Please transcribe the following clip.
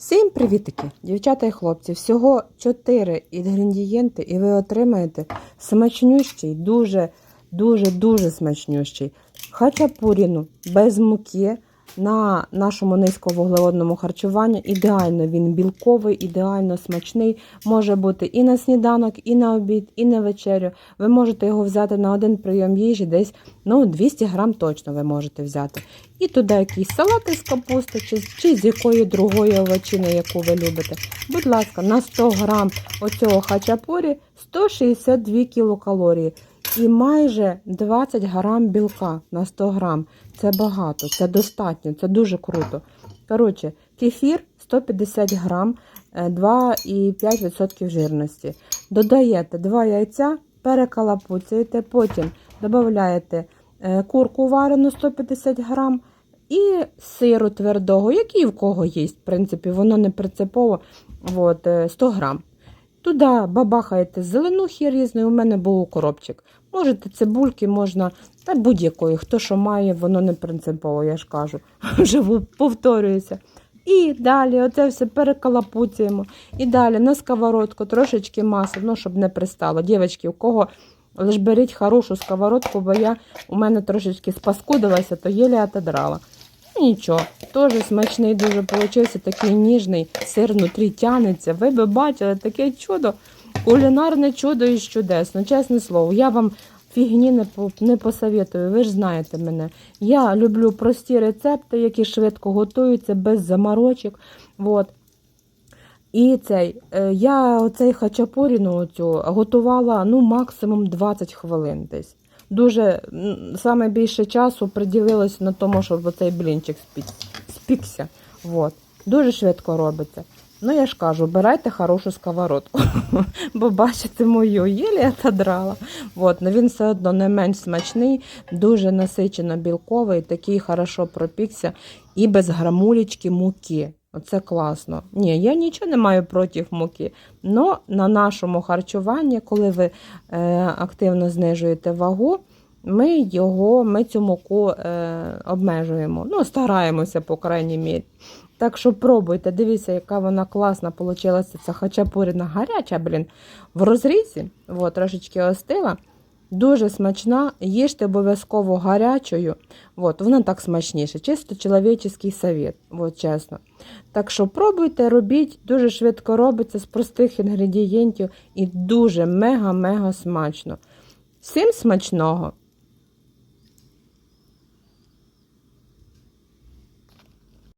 Всім привітики, дівчата і хлопці. Всього 4 інгредієнти, і ви отримаєте смачнющий, дуже, дуже, дуже смачнющий хачапуріну без муки на нашому низьковуглеводному харчуванні. Ідеально він білковий, ідеально смачний. Може бути і на сніданок, і на обід, і на вечерю. Ви можете його взяти на один прийом їжі, десь ну, 200 грам точно ви можете взяти. І туди якийсь салат із капусти, чи, чи з якої другої овочини, яку ви любите. Будь ласка, на 100 грам оцього хачапурі 162 кілокалорії. І майже 20 грам білка на 100 грам. Це багато, це достатньо, це дуже круто. Коротше, кефір 150 грам, е, 2,5% жирності. Додаєте 2 яйця, перекалапуцюєте, потім додаєте е, курку варену 150 грам і сиру твердого, який в кого є. В принципі, воно не принципово от, е, 100 грам. Туди бабахаєте зеленухи різної, у мене був коробчик. Можете цибульки, можна, та будь-якої, хто що має, воно не принципово, я ж кажу. Вже повторююся. І далі оце все перекалапуцюємо. І далі на сковородку трошечки масла, ну, щоб не пристало. Дівчатки, у кого лиш беріть хорошу сковородку, бо я у мене трошечки спаскудилася, то єлі отодрала. Нічого, теж смачний дуже получився, такий ніжний, сир внутрі тянеться. Ви би бачили таке чудо, кулінарне чудо і чудес. Ну, чесне слово, я вам фігні не, не посоветую, ви ж знаєте мене. Я люблю прості рецепти, які швидко готуються, без заморочок. Вот. І цей, е, я оцей хачапуріну оцю готувала ну, максимум 20 хвилин десь. Дуже саме більше часу приділилось на тому, щоб оцей блінчик спік, спікся. Вот. Дуже швидко робиться. Ну, я ж кажу, обирайте хорошу сковородку, бо бачите мою єлі я та драла. Вот. Ну, він все одно не менш смачний, дуже насичено білковий, такий хорошо пропікся і без грамулечки муки. Оце класно. Ні, я нічого не маю проти муки. Но на нашому харчуванні, коли ви е, активно знижуєте вагу, ми його, ми цю муку е, обмежуємо. Ну, стараємося, по крайній мірі. Так що пробуйте, дивіться, яка вона класна вийшла. Ця хачапуріна гаряча, блін, в розрізі. От, трошечки остила. Дуже смачна, їжте обов'язково гарячою. От, вона так смачніше. Чисто чоловічий совет, от, чесно. Так що пробуйте, робіть, дуже швидко робиться з простих інгредієнтів і дуже мега-мега смачно. Всім смачного!